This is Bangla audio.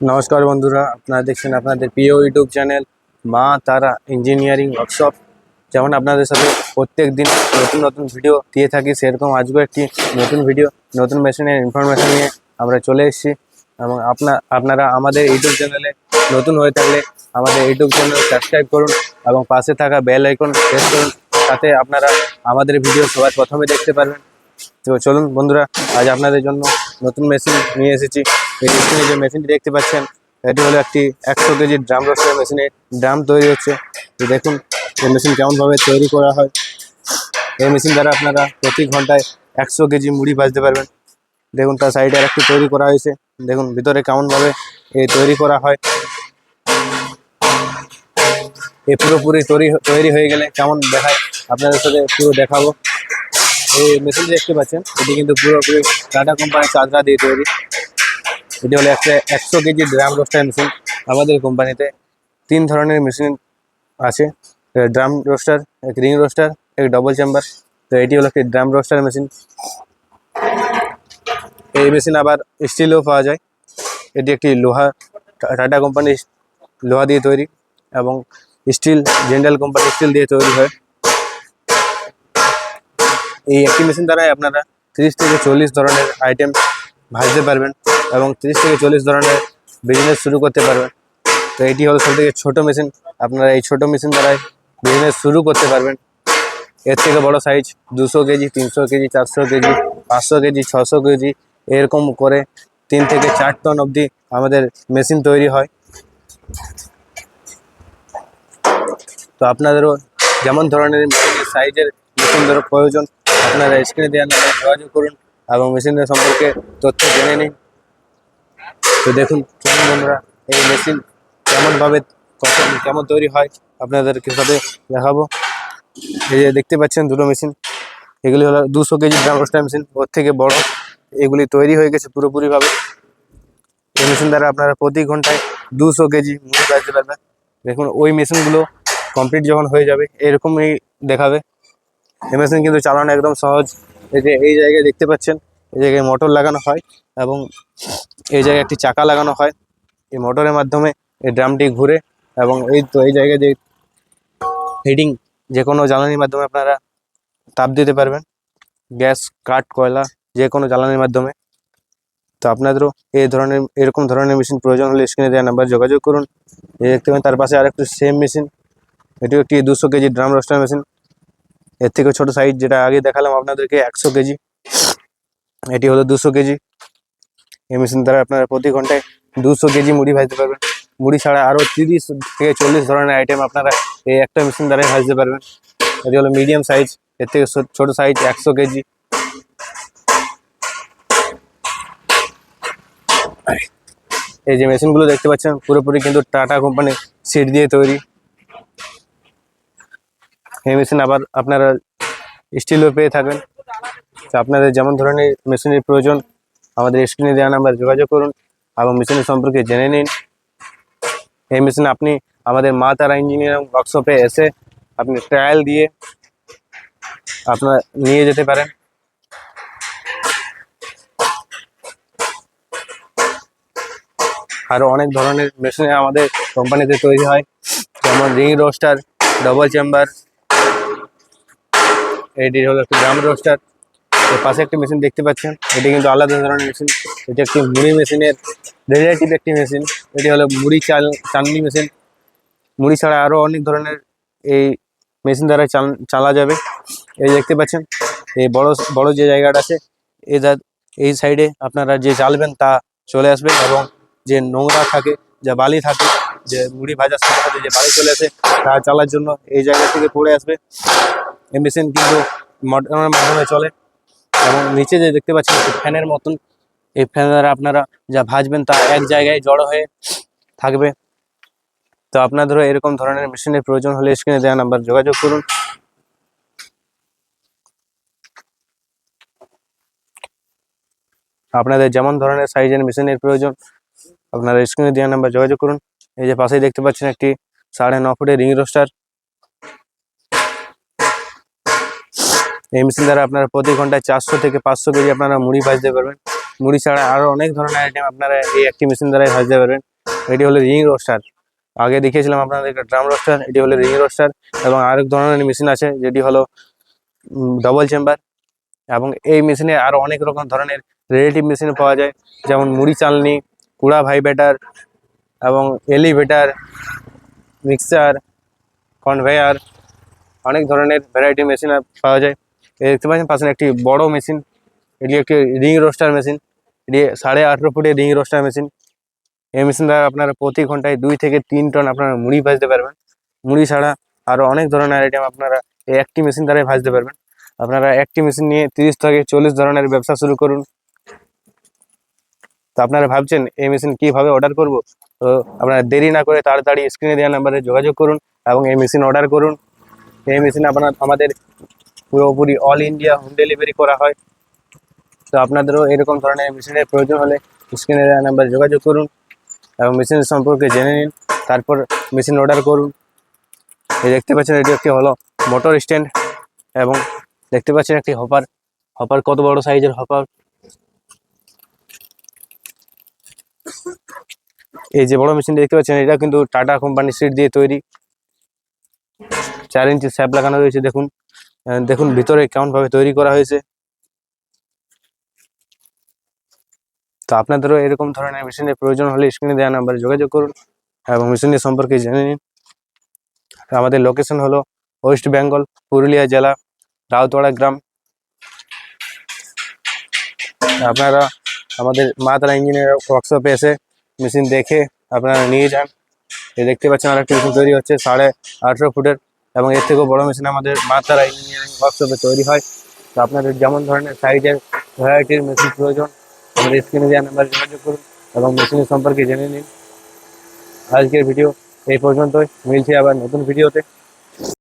নমস্কার বন্ধুরা, আপনারা দেখছেন আপনাদের প্রিয় ইউটিউব চ্যানেল মা তারা ইঞ্জিনিয়ারিং ওয়ার্কশপ যেমন আপনাদের সাথে প্রত্যেক দিন নতুন নতুন ভিডিও দিয়ে থাকি, সেরকম আজকেও একটি নতুন ভিডিও নতুন মেশিনের ইনফরমেশন নিয়ে আমরা চলে এসেছি। এবং আপনার আপনারা আমাদের ইউটিউব চ্যানেলে নতুন হয়ে থাকলে আমাদের ইউটিউব চ্যানেল সাবস্ক্রাইব করুন এবং পাশে থাকা বেল আইকন প্রেস করুন, তাতে আপনারা আমাদের ভিডিও সবার প্রথমে দেখতে পারবেন। তো চলুন বন্ধুরা, আজ আপনাদের জন্য নতুন মেশিন নিয়ে এসেছি। এই যে মেশিনটি দেখতে পাচ্ছেন, এটি হলো একটি একশো কেজি ড্রাম রোস্টার মেশিনে ড্রাম তৈরি হচ্ছে। দেখুন, এই মেশিন কেমনভাবে তৈরি করা হয়। এই মেশিন দ্বারা আপনারা প্রতি ঘন্টায় একশো কেজি মুড়ি ভাজতে পারবেন। দেখুন, তার সাইডে আরেকটি তৈরি করা হয়েছে। দেখুন, ভিতরে কেমনভাবে এই তৈরি করা হয়। এই পুরোপুরি তৈরি তৈরি হয়ে গেলে কেমন দেখায়, আপনাদের সাথে পুরো দেখাবো। এই মেশিন দেখতে পাচ্ছেন, এটি কিন্তু পুরোপুরি টাটা কোম্পানির চাদরা দিয়ে তৈরি। এটি হলো একটা একশো কেজি ড্রাম রোস্টার মেশিন আমাদের কোম্পানিতে। তিন ধরনের মেশিন আছে। ড্রাম রোস্টার, এক রিং রোস্টার, এক ডবল চেম্বার তো এটি হলো একটি ড্রাম রোস্টার মেশিন। এই মেশিন আবার স্টিলও পাওয়া যায়। এটি একটি লোহা টাটা কোম্পানির লোহা দিয়ে তৈরি এবং স্টিল, জেন্ডাল কোম্পানি স্টিল দিয়ে তৈরি হয়। এই একটি মেশিন দ্বারাই আপনারা তিরিশ থেকে চল্লিশ ধরনের আইটেম ভাজতে পারবেন। এবং তিরিশ থেকে চল্লিশ ধরনের বিজনেস শুরু করতে পারবেন। তো এটি হলো সব থেকে ছোটো মেশিন আপনারা এই ছোটো মেশিন দ্বারাই বিজনেস শুরু করতে পারবেন। এর থেকে বড় সাইজ দুশো কেজি, তিনশো কেজি, চারশো কেজি, পাঁচশো কেজি, ছশো কেজি এরকম করে তিন থেকে চার টন অবধি আমাদের মেশিন তৈরি হয়। তো আপনাদেরও যেমন ধরনের সাইজের মেশিন ধরো প্রয়োজন, আপনারা স্ক্রিনে দেওয়ার যোগাযোগ করুন এবং মেশিনের সম্পর্কে তথ্য জেনে নিন। তো দেখুন বন্ধুরা, এই মেশিন কেমনভাবে কত কেমন তৈরি হয় আপনাদেরকে সাথে দেখাবো? এই যে দেখতে পাচ্ছেন দুটো মেশিন এগুলি হলো দুশো কেজি ড্রাম রোস্টার মেশিন ওর থেকে বড়। এগুলি তৈরি হয়ে গেছে পুরোপুরিভাবে। এই মেশিন দ্বারা আপনারা প্রতি ঘন্টায় দুশো কেজি মুড়ি বাজতে পারবেন। দেখুন, ওই মেশিনগুলো কমপ্লিট যখন হয়ে যাবে, এরকমই দেখাবে। এই মেশিন কিন্তু চালানো একদম সহজ। এই যে এই জায়গায় দেখতে পাচ্ছেন, এই জায়গায় মোটর লাগানো হয়। এবং এই জায়গায় একটি চাকা লাগানো হয়। এই মোটরের মাধ্যমে এই ড্রামটি ঘুরে এবং এই তো এই জায়গায় যে হিটিং যে কোনো জ্বালানির মাধ্যমে আপনারা তাপ দিতে পারবেন। গ্যাস, কাঠ, কয়লা যে কোনো জ্বালানির মাধ্যমে। তো আপনাদেরও এই ধরনের, এরকম ধরনের মেশিন প্রয়োজন হলে স্ক্রিনে দেওয়া নাম্বার যোগাযোগ করুন। এই দেখতে পাবেন তার পাশে আরেকটু সেম মেশিন এটিও একটি দুশো কেজি ড্রাম রোস্টার মেশিন এর থেকে ছোট সাইজ যেটা আগে দেখালাম আপনাদেরকে, একশো কেজি। এটি হলো দুশো কেজি। এই মেশিন দ্বারা আপনারা প্রতি ঘন্টায় দুশো কেজি মুড়ি ভাজতে পারবেন। মুড়ি ছাড়া আরও তিরিশ থেকে চল্লিশ ধরনের আইটেম আপনারা এই একটা মেশিন দ্বারাই ভাজতে পারবেন। এটি হলো মিডিয়াম সাইজ এর থেকে ছোট সাইজ একশো কেজি। এই যে মেশিনগুলো দেখতে পাচ্ছেন, পুরোপুরি কিন্তু টাটা কোম্পানি সিট দিয়ে তৈরি। এই মেশিন আবার আপনারা স্টিলও পেয়ে থাকবেন তো আপনাদের যেমন ধরনের মেশিনের প্রয়োজন আমাদের স্ক্রিনে দেওয়া নাম্বার যোগাযোগ করুন এবং মেশিনের সম্পর্কে জেনে নিন। এই মেশিন আপনি আমাদের মা তারা ইঞ্জিনিয়ারিং ওয়ার্কশপে এসে আপনি ট্রায়াল দিয়ে আপনার নিয়ে যেতে পারেন। আরও অনেক ধরনের মেশিন আমাদের কোম্পানিতে তৈরি হয়, যেমন রিং রোস্টার ডবল চেম্বার এটি হলো একটি ড্রাম রোস্টার এর পাশে একটি মেশিন দেখতে পাচ্ছেন। এটি কিন্তু আলাদা ধরনের মেশিন। এটি একটি মুড়ি মেশিনের রিলেটিভ একটি মেশিন। এটি হলো মুড়ি চাল চালনি মেশিন। মুড়ি ছাড়া আরও অনেক ধরনের এই মেশিন দ্বারা চাল যাবে। এই দেখতে পাচ্ছেন, এই বড় বড় যে জায়গাটা আছে, এই এই সাইডে আপনারা যে চালবেন তা চলে আসবে এবং যে নোংরা থাকে, যা বালি থাকে, যে মুড়ি ভাজার সাথে সাথে যে বালি চলে আসে, তা চালার জন্য এই জায়গা থেকে পড়ে আসবে। এই মেশিন কিন্তু মোটরের মাধ্যমে চলে। এবং নিচে যে দেখতে পাচ্ছেন একটি ফ্যানের মতন, এই ফ্যান দ্বারা আপনারা যা ভাজবেন তা এক জায়গায় জড়ো হয়ে থাকবে। তো আপনাদেরও এরকম ধরনের মেশিনের প্রয়োজন হলে স্ক্রিনে দেওয়া নাম্বার যোগাযোগ করুন। আপনাদের যেমন ধরনের সাইজের মেশিনের প্রয়োজন, আপনারা স্ক্রিনে দেওয়া নাম্বার যোগাযোগ করুন। এই যে পাশেই দেখতে পাচ্ছেন একটি সাড়ে ন ফুটের রিং রোস্টার। এই মেশিন দ্বারা আপনারা প্রতি ঘন্টায় চারশো থেকে পাঁচশো কেজি আপনারা মুড়ি ভাজতে পারবেন। মুড়ি ছাড়া আরও অনেক ধরনের আইটেম আপনারা এই একটি মেশিন দ্বারাই ভাজতে পারবেন। এটি হলো রিং রোস্টার আগে দেখিয়েছিলাম আপনাদেরকে ড্রাম রোস্টার এটি হলো রিং রোস্টার এবং আরেক ধরনের মেশিন আছে, যেটি হলো ডবল চেম্বার এবং এই মেশিনে আরও অনেক রকম ধরনের রিলেটিভ মেশিন পাওয়া যায়, যেমন মুড়ি চালনি, কুড়া ভাইব্রেটার এবং এলিভেটার মিক্সার কনভেয়ার অনেক ধরনের ভ্যারাইটি মেশিন পাওয়া যায়। দেখতে পাচ্ছেন পাশে একটি বড় মেশিন। এটি একটি রিং রোস্টার মেশিন। এটি সাড়ে আঠেরো ফুটের রিং রোস্টার মেশিন। এই মেশিন দ্বারা আপনারা প্রতি ঘন্টায় দুই থেকে তিন টন আপনারা মুড়ি ভাজতে পারবেন। মুড়ি ছাড়া আরও অনেক ধরনের আইটেম আপনারা এই একটি মেশিন দ্বারাই ভাজতে পারবেন। আপনারা একটি মেশিন নিয়ে তিরিশ থেকে চল্লিশ ধরনের ব্যবসা শুরু করুন। তো আপনারা ভাবছেন, এই মেশিন কীভাবে অর্ডার করব? তো আপনারা দেরি না করে তাড়াতাড়ি স্ক্রিনে দেওয়া নাম্বারে যোগাযোগ করুন এবং এই মেশিন অর্ডার করুন। এই মেশিন আপনার, আমাদের পুরোপুরি অল ইন্ডিয়া হোম ডেলিভারি করা হয়। তো আপনাদেরও এরকম ধরনের মেশিনের প্রয়োজন হলে স্ক্রিনে দেওয়া নাম্বারে যোগাযোগ করুন এবং মেশিন সম্পর্কে জেনে নিন, তারপর মেশিন অর্ডার করুন। এই দেখতে পাচ্ছেন, এটি একটি হলো মোটর স্ট্যান্ড এবং দেখতে পাচ্ছেন একটি হপার হপার কত বড় সাইজের হপার এই যে বড় মেশিন দেখতে পাচ্ছেন, এটা কিন্তু টাটা কোম্পানির সিট দিয়ে তৈরি। চার ইঞ্চি স্যাপ লাগানো রয়েছে, দেখুন। দেখুন, ভিতরে কেমন ভাবে তৈরি করা হয়েছে। তো আপনাদেরও এরকম ধরনের মেশিনের প্রয়োজন হলে স্ক্রিনে দেওয়া নাম্বারে যোগাযোগ করুন এবং মেশিনের সম্পর্কে জেনে নিন। আমাদের লোকেশন হলো ওয়েস্ট বেঙ্গল পুরুলিয়া জেলা, রাউতওয়াড়া গ্রাম। আপনারা আমাদের মা তারা ইঞ্জিনিয়ার ওয়ার্কশপে এসে মেশিন দেখে আপনারা নিয়ে যান। এই দেখতে পাচ্ছেন আরেকটি মেশিন তৈরি হচ্ছে, সাড়ে আঠেরো ফুটের। এবং এর থেকেও বড় মেশিন আমাদের মা তারা ইঞ্জিনিয়ারিং ওয়ার্কশপে তৈরি হয়। তো আপনাদের যেমন ধরনের সাইজের ভ্যারাইটির মেশিন প্রয়োজন, আমাদের স্ক্রিনে দেওয়া নাম্বারে যোগাযোগ করুন এবং মেশিনের সম্পর্কে জেনে নিন। আজকের ভিডিও এই পর্যন্তই। মিলছি আবার নতুন ভিডিওতে